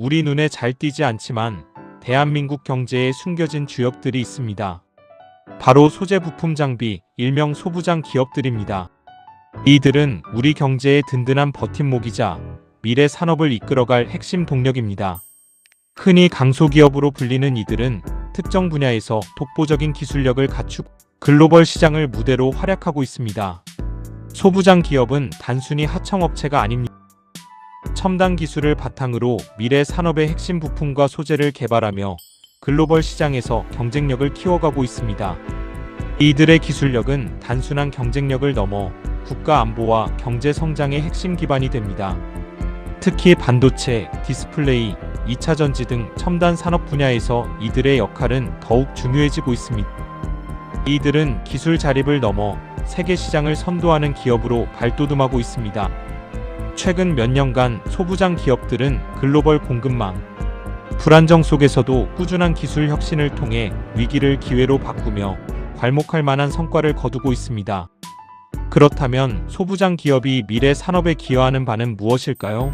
우리 눈에 잘 띄지 않지만 대한민국 경제에 숨겨진 주역들이 있습니다. 바로 소재 부품 장비, 일명 소부장 기업들입니다. 이들은 우리 경제의 든든한 버팀목이자 미래 산업을 이끌어갈 핵심 동력입니다. 흔히 강소기업으로 불리는 이들은 특정 분야에서 독보적인 기술력을 갖추고 글로벌 시장을 무대로 활약하고 있습니다. 소부장 기업은 단순히 하청업체가 아닙니다. 첨단 기술을 바탕으로 미래 산업의 핵심 부품과 소재를 개발하며 글로벌 시장에서 경쟁력을 키워가고 있습니다. 이들의 기술력은 단순한 경쟁력을 넘어 국가 안보와 경제 성장의 핵심 기반이 됩니다. 특히 반도체, 디스플레이, 2차 전지 등 첨단 산업 분야에서 이들의 역할은 더욱 중요해지고 있습니다. 이들은 기술 자립을 넘어 세계 시장을 선도하는 기업으로 발돋움하고 있습니다. 최근 몇 년간 소부장 기업들은 글로벌 공급망, 불안정 속에서도 꾸준한 기술 혁신을 통해 위기를 기회로 바꾸며 괄목할 만한 성과를 거두고 있습니다. 그렇다면 소부장 기업이 미래 산업에 기여하는 바는 무엇일까요?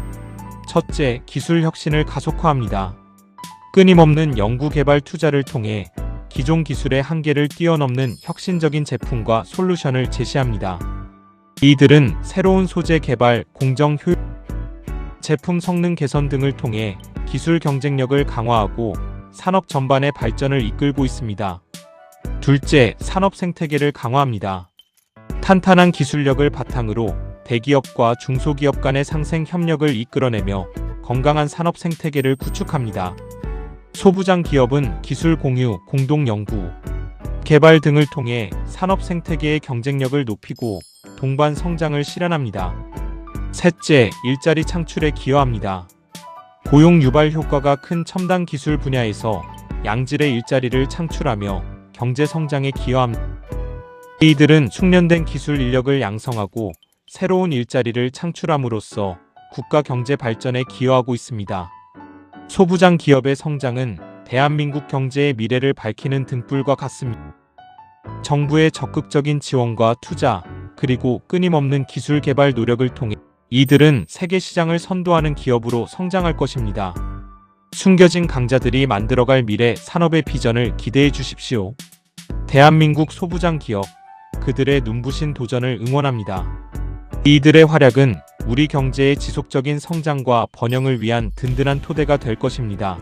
첫째, 기술 혁신을 가속화합니다. 끊임없는 연구 개발 투자를 통해 기존 기술의 한계를 뛰어넘는 혁신적인 제품과 솔루션을 제시합니다. 이들은 새로운 소재 개발, 공정 효율, 제품 성능 개선 등을 통해 기술 경쟁력을 강화하고 산업 전반의 발전을 이끌고 있습니다. 둘째, 산업 생태계를 강화합니다. 탄탄한 기술력을 바탕으로 대기업과 중소기업 간의 상생 협력을 이끌어내며 건강한 산업 생태계를 구축합니다. 소부장 기업은 기술 공유, 공동 연구, 개발 등을 통해 산업 생태계의 경쟁력을 높이고 동반 성장을 실현합니다. 셋째, 일자리 창출에 기여합니다. 고용 유발 효과가 큰 첨단 기술 분야에서 양질의 일자리를 창출하며 경제 성장에 기여합니다. 이들은 숙련된 기술 인력을 양성하고 새로운 일자리를 창출함으로써 국가 경제 발전에 기여하고 있습니다. 소부장 기업의 성장은 대한민국 경제의 미래를 밝히는 등불과 같습니다. 정부의 적극적인 지원과 투자, 그리고 끊임없는 기술 개발 노력을 통해 이들은 세계 시장을 선도하는 기업으로 성장할 것입니다. 숨겨진 강자들이 만들어갈 미래 산업의 비전을 기대해 주십시오. 대한민국 소부장 기업, 그들의 눈부신 도전을 응원합니다. 이들의 활약은 우리 경제의 지속적인 성장과 번영을 위한 든든한 토대가 될 것입니다.